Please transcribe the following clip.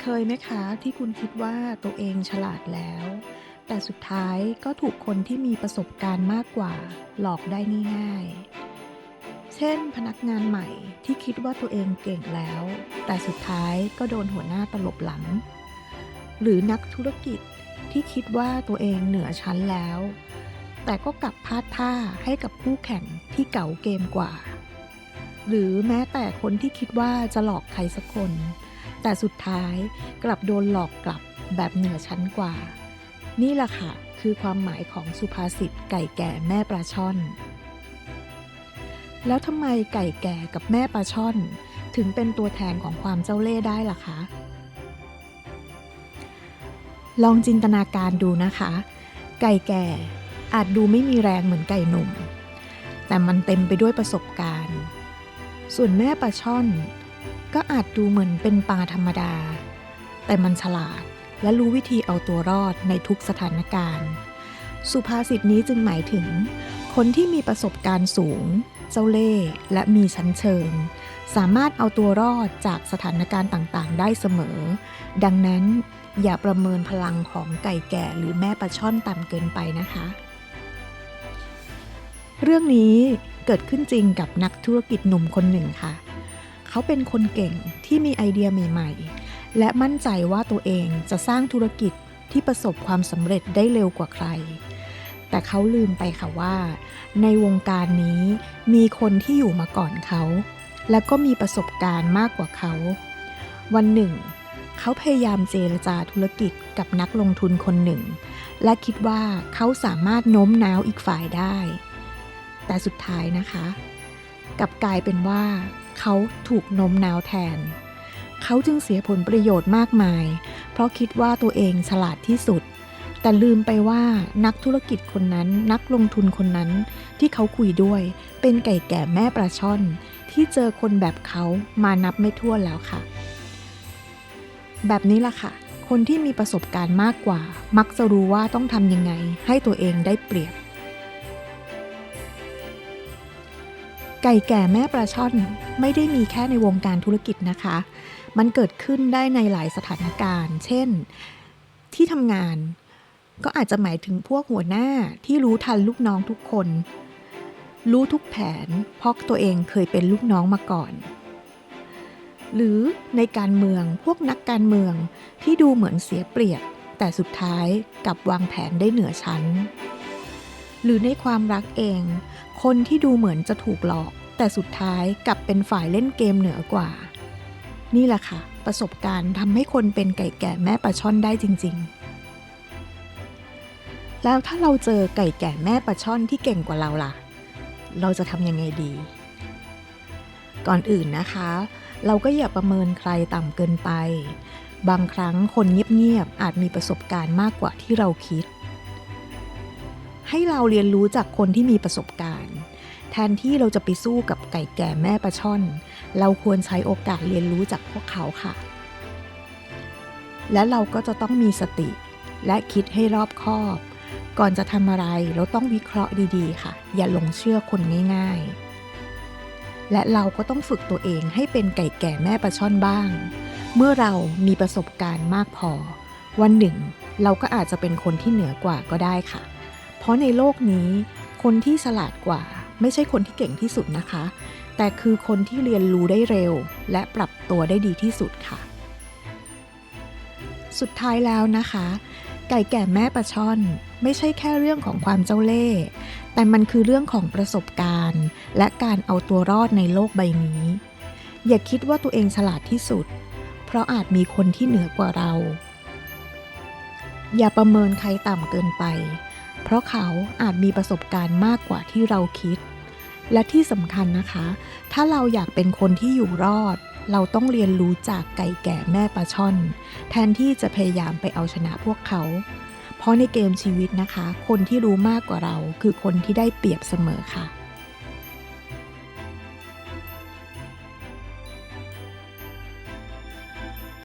เคยไหมคะที่คุณคิดว่าตัวเองฉลาดแล้ว แต่สุดท้ายก็ถูกคนที่มีประสบการณ์มากกว่า หลอกได้ง่ายๆ เช่น พนักงานใหม่ที่คิดว่าตัวเองเก่งแล้ว แต่สุดท้ายก็โดนหัวหน้าตลบหลัง หรือนักธุรกิจที่คิดว่าตัวเองเหนือชั้นแล้ว แต่ก็กลับพลาดท่าให้กับคู่แข่งที่เก่าเกมกว่า หรือแม้แต่คนที่คิดว่าจะหลอกใครสักคน แต่สุดท้ายกลับโดนหลอกกลับแบบเหนือชั้นกว่า นี่แหละค่ะ คือความหมายของสุภาษิตไก่แก่แม่ปลาช่อน แล้วทำไมไก่แก่กับแม่ปลาช่อน ถึงเป็นตัวแทนของความเจ้าเล่ห์ได้ล่ะคะ ลองจินตนาการดูนะคะ ไก่แก่อาจดูไม่มีแรงเหมือนไก่หนุ่ม แต่มันเต็มไปด้วยประสบการณ์ ส่วนแม่ปลาช่อน ก็อาจดูเหมือนเป็นปลาธรรมดา แต่มันฉลาดและรู้วิธีเอาตัวรอดในทุกสถานการณ์ สุภาษิตนี้จึงหมายถึง คนที่มีประสบการณ์สูง เจ้าเล่ห์และมีชั้นเชิง สามารถเอาตัวรอดจากสถานการณ์ต่างๆ ได้เสมอ ดังนั้นอย่าประเมินพลังของไก่แก่หรือแม่ปลาช่อนต่ำเกินไปนะคะ เรื่องนี้เกิดขึ้นจริงกับนักธุรกิจหนุ่มคนหนึ่งค่ะเขาเป็นคนเก่งที่มีไอเดียใหม่ ๆ และมั่นใจว่าตัวเองจะสร้างธุรกิจที่ประสบความสำเร็จได้เร็วกว่าใคร แต่เขาลืมไปค่ะว่า ในวงการนี้มีคนที่อยู่มาก่อนเขา และก็มีประสบการณ์มากกว่าเขา วันหนึ่ง เขาพยายามเจรจาธุรกิจกับนักลงทุนคนหนึ่ง และคิดว่าเขาสามารถโน้มน้าวอีกฝ่ายได้ แต่สุดท้ายนะคะ กลับกลายเป็นว่า เขาถูกโน้มน้าวแทน เขาจึงเสียผลประโยชน์มากมาย เพราะคิดว่าตัวเองฉลาดที่สุด แต่ลืมไปว่านักธุรกิจคนนั้นนักลงทุนคนนั้นที่เขาคุยด้วย เป็นไก่แก่แม่ปลาช่อน ที่เจอคนแบบเขามานับไม่ถ้วนแล้วค่ะ แบบนี้ล่ะค่ะ คนที่มีประสบการณ์มากกว่า มักจะรู้ว่าต้องทำยังไงให้ตัวเองได้เปรียบ ไก่แก่แม่ปลาช่อนไม่ได้มีแค่ในวงการธุรกิจนะคะ มันเกิดขึ้นได้ในหลายสถานการณ์ เช่น ที่ทำงานก็อาจจะหมายถึงพวกหัวหน้าที่รู้ทันลูกน้องทุกคน รู้ทุกแผนเพราะตัวเองเคยเป็นลูกน้องมาก่อน หรือในการเมืองพวกนักการเมืองที่ดูเหมือนเสียเปรียบ แต่สุดท้ายกลับวางแผนได้เหนือชั้น หรือในความรักเอง คนที่ดูเหมือนจะถูกหลอก แต่สุดท้ายกลับเป็นฝ่ายเล่นเกมเหนือกว่า นี่แหละค่ะ ประสบการณ์ทำให้คนเป็นไก่แก่แม่ปลาช่อนได้จริง ๆ แล้วถ้าเราเจอไก่แก่แม่ปลาช่อนที่เก่งกว่าเราล่ะ เราจะทำยังไงดี ก่อนอื่นนะคะ เราก็อย่าประเมินใครต่ำเกินไป บางครั้งคนเงียบๆอาจมีประสบการณ์มากกว่าที่เราคิด ให้เราเรียนรู้จากคนที่มีประสบการณ์ แทนที่เราจะไปสู้กับไก่แก่แม่ปลาช่อน เราควรใช้โอกาสเรียนรู้จากพวกเขาค่ะ และเราก็จะต้องมีสติ และคิดให้รอบคอบ ก่อนจะทำอะไรเราต้องวิเคราะห์ดีๆ ค่ะ อย่าหลงเชื่อคนง่ายๆ และเราก็ต้องฝึกตัวเองให้เป็นไก่แก่แม่ปลาช่อนบ้าง เมื่อเรามีประสบการณ์มากพอ วันหนึ่ง เราก็อาจจะเป็นคนที่เหนือกว่าก็ได้ค่ะ ราะในโลกนี้ คนที่ฉลาดกว่า ไม่ใช่คนที่เก่งที่สุดนะคะ แต่คือคนที่เรียนรู้ได้เร็ว และปรับตัวได้ดีที่สุดค่ะ สุดท้ายแล้วนะคะ ไก่แก่แม่ปลาช่อน ไม่ใช่แค่เรื่องของความเจ้าเล่ห์แต่มันคือเรื่องของประสบการณ์ และการเอาตัวรอดในโลกใบนี้ อย่าคิดว่าตัวเองฉลาดที่สุด เพราะอาจมีคนที่เหนือกว่าเรา อย่าประเมินใครต่ำเกินไป เพราะเขาอาจมีประสบการณ์มากกว่าที่เราคิด และที่สำคัญนะคะ ถ้าเราอยากเป็นคนที่อยู่รอด เราต้องเรียนรู้จากไก่แก่แม่ปลาช่อน แทนที่จะพยายามไปเอาชนะพวกเขา เพราะในเกมชีวิตนะคะ คนที่รู้มากกว่าเรา คือคนที่ได้เปรียบเสมอค่ะ